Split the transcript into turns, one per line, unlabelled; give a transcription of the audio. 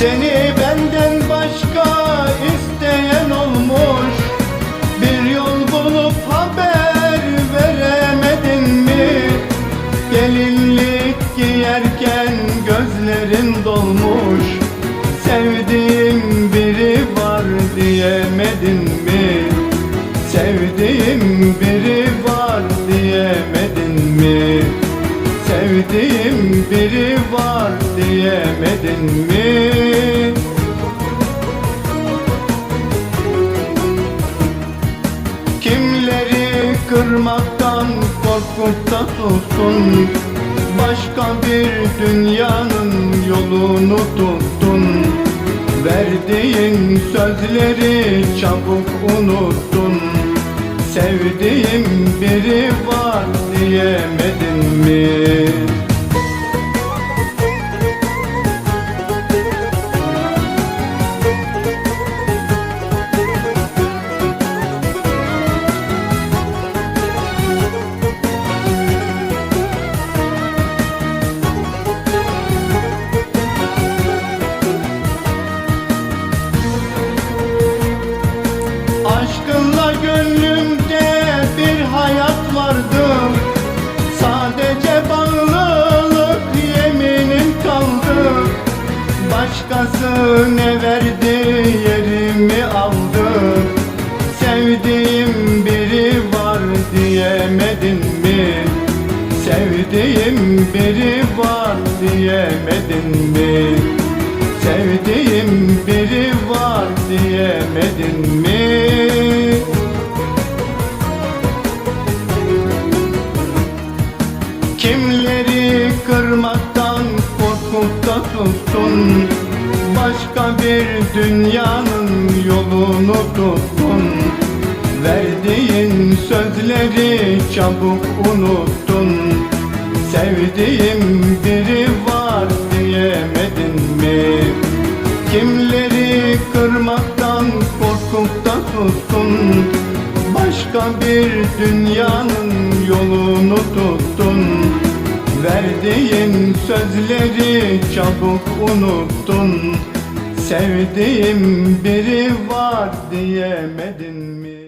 Seni benden başka isteyen olmuş Bir yol bulup haber veremedin mi? Gelinlik giyerken gözlerin dolmuş Sevdiğim biri var diyemedin mi? Sevdiğim biri var diyemedin mi? Sevdiğim biri var diyemedin mi? Kırmaktan korkup da sustun Başka bir dünyanın yolunu tuttun. Verdiğin sözleri çabuk unuttun. Sevdiğim biri var diyemedin mi? Diyemedin mi? Sevdiğim biri var diyemedin mi? Sevdiğim biri var diyemedin mi? Kimleri kırmaktan korkup da sustun Başka bir dünyanın yolunu tuttun Verdiğin sözleri çabuk unuttun Sevdiğim biri var diyemedin mi? Kimleri kırmaktan korkup da sustun Başka bir dünyanın yolunu tuttun Verdiğin sözleri çabuk unuttun Sevdiğim biri var diyemedin mi?